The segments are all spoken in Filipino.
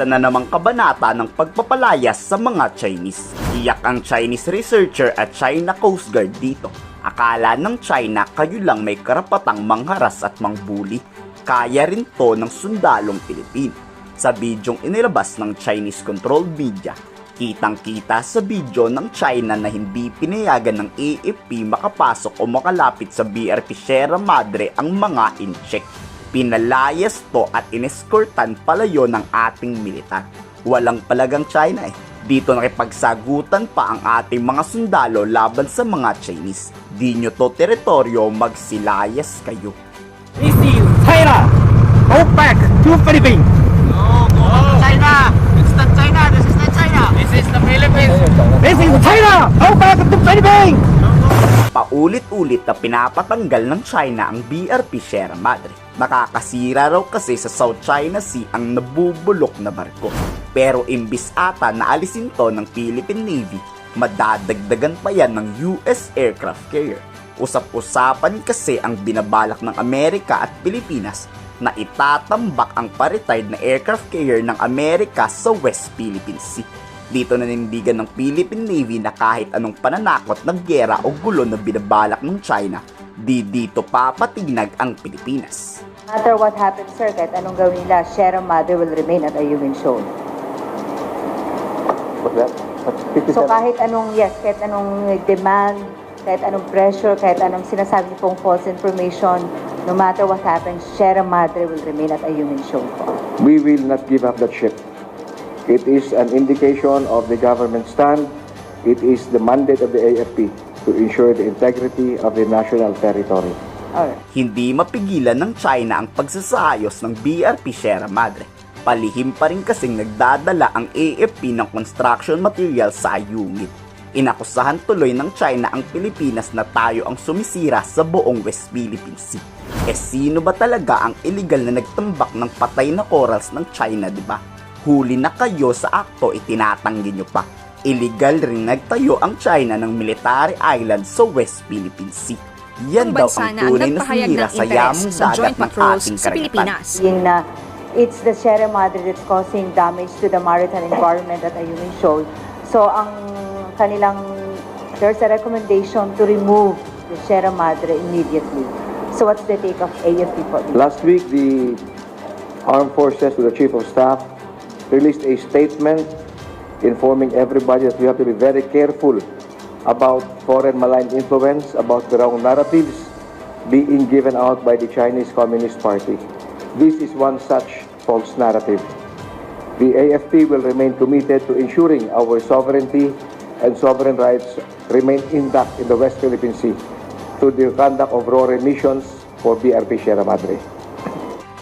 Isa na namang kabanata ng pagpapalayas sa mga Chinese. Iyak ang Chinese researcher at China Coast Guard dito. Akala ng China kayo lang may karapatang mangharas at mangbuli. Kaya rin to ng sundalong Pilipino. Sa bidyong inilabas ng Chinese controlled media, kitang-kita sa video ng China na hindi pinayagan ng AFP makapasok o makalapit sa BRP Sierra Madre ang mga incheck. Pinalayas to at ineskortan palayo ng ating militar. Walang palagang China eh. Dito nakipagsagutan pa ang ating mga sundalo laban sa mga Chinese. Di nyo to teritoryo, magsilayas kayo. This is China. Go back to Philippines. No, go back to China. It's not China. This is not China. This is the Philippines. This is China. Go back to Philippines. Paulit-ulit na pinapatanggal ng China ang BRP Sierra Madre. Nakakasira raw kasi sa South China Sea ang nabubulok na barko. Pero imbis ata na alisin to ng Philippine Navy, madadagdagan pa yan ng US aircraft carrier. Usap-usapan kasi ang binabalak ng Amerika at Pilipinas na itatambak ang pa-retired na aircraft carrier ng Amerika sa West Philippine Sea. Dito nanindigan ng Philippine Navy na kahit anong pananakot ng gera o gulo na binabalak ng China, di dito papatinag ang Pilipinas. No matter what happens, sir, kahit anong gawin nila, Sierra Madre will remain at Shoal. That? That's 57. So kahit anong, yes, kahit anong demand, kahit anong pressure, kahit anong sinasabi pong false information, no matter what happens, Sierra Madre will remain at Ayungin Shoal po. we will not give up that ship. It is an indication of the government stand. It is the mandate of the AFP to ensure the integrity of the national territory. Alright. Hindi mapigilan ng China ang pagsasayos ng BRP Sierra Madre. Palihim pa rin kasing nagdadala ang AFP ng construction material sa Ayungit. Inakusahan tuloy ng China ang Pilipinas na tayo ang sumisira sa buong West Philippine Sea. Eh sino ba talaga ang illegal na nagtambak ng patay na corals ng China, di ba? Huli na kayo sa akto itinatanggi nyo pa. Illegal rin nagtayo ang China ng military island sa West Philippine Sea. Yan Ang daw ang na ang tunay na ng sa sa dagat joint ng ating sa karagatan. Pilipinas. Yung na it's the Sierra Madre that's causing damage to the maritime environment at Ayungin Shoal. So ang kanilang, there's a recommendation to remove the Sierra Madre immediately. So what's the take of AFP po? Last week, the Armed Forces with the Chief of Staff released a statement informing everybody that we have to be very careful about foreign malign influence, about the wrong narratives being given out by the Chinese Communist Party. This is one such false narrative. The AFP will remain committed to ensuring our sovereignty and sovereign rights remain intact in the West Philippine Sea through the conduct of RORE missions for BRP Sierra Madre.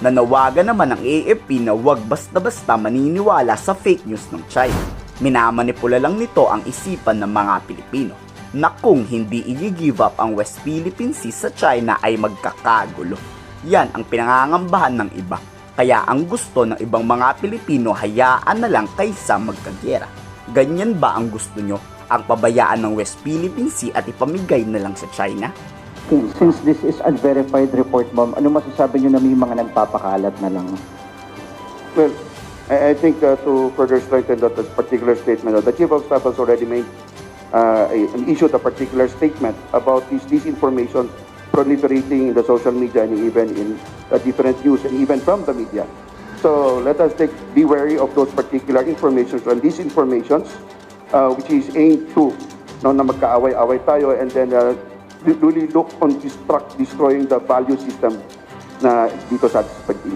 Nanawagan naman ng AFP na huwag basta-basta maniniwala sa fake news ng China. Minamanipula lang nito ang isipan ng mga Pilipino na kung hindi i-give up ang West Philippine Sea sa China ay magkakagulo. Yan ang pinangangambahan ng iba. Kaya ang gusto ng ibang mga Pilipino hayaan na lang kaysa magkagera. Ganyan ba ang gusto nyo? Ang pabayaan ng West Philippine Sea at ipamigay na lang sa China? Since this is unverified report, ma'am, ano masasabi niyo na may mga nagpapakalat na lang? Well, I, I think uh, to further strengthen that particular statement, uh, the Chief of Staff has already made uh, a, issued a particular statement about this disinformation proliferating in the social media and even in uh, different news and even from the media. So let us take, be wary of those particular informations and disinformations uh, which is aimed to no, na magkaaway-away tayo and then uh, really look on destruct, destroying the value system na dito sa,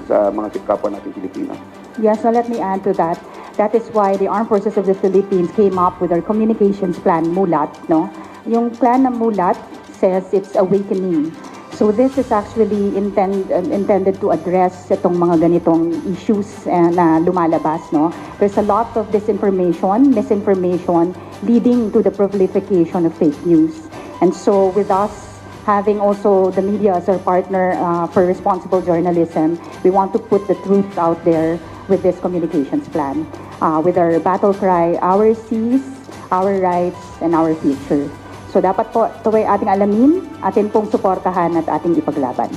sa mga kapwa natin Pilipino. Yes, so let me add to that. That is why the Armed Forces of the Philippines came up with our communications plan, MULAT, no? Yung plan ng MULAT says it's awakening. So this is actually intend, uh, intended to address itong mga ganitong issues uh, na lumalabas, no? There's a lot of disinformation, misinformation, leading to the proliferation of fake news. And so with us having also the media as our partner uh, for responsible journalism, we want to put the truth out there with this communications plan. Uh, with our battle cry, our seas, our rights, and our future. So dapat po ito ay ating alamin, atin pong suportahan at ating ipaglaban.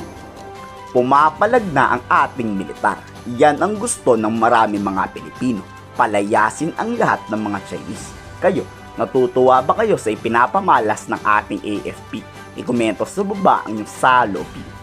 pumapalag na ang ating militar. yan ang gusto ng marami mga Pilipino. Palayasin ang lahat ng mga Chinese. Kayo, natutuwa ba kayo sa ipinapamalas ng ating AFP? Ikomento sa baba ang inyong saloobin.